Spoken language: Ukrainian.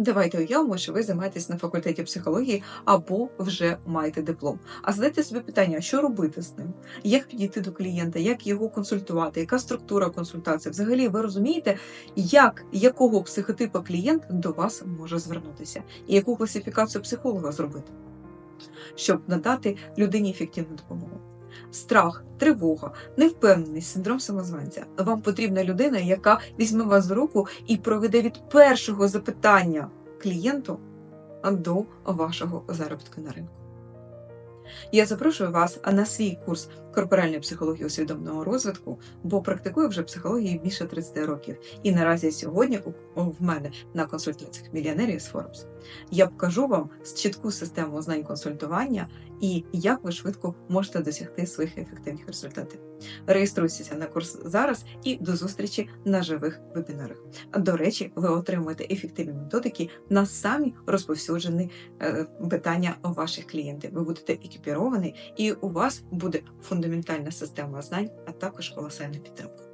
Давайте уявимо, що ви займаєтесь на факультеті психології або вже маєте диплом. А задайте собі питання, що робити з ним, як підійти до клієнта, як його консультувати, яка структура консультації. Взагалі, ви розумієте, як якого психотипу клієнт до вас може звернутися, і яку класифікацію психолога зробити, щоб надати людині ефективну допомогу. Страх, тривога, невпевненість, синдром самозванця. Вам потрібна людина, яка візьме вас за руку і проведе від першого запитання клієнту до вашого заробітку на ринку. Я запрошую вас на свій курс корпоральної психології усвідомленого розвитку, бо практикую вже психологію більше 30 років. І наразі сьогодні в мене на консультаціях мільйонерів з Forbes. Я покажу вам чітку систему знань консультування і як ви швидко можете досягти своїх ефективних результатів. Реєструйтеся на курс зараз і до зустрічі на живих вебінарах. До речі, ви отримуєте ефективні методики на самі розповсюджені е, питання ваших клієнтів. Ви будете екіпіровані, і у вас буде фундаментальна система знань, а також колосальна підтримка.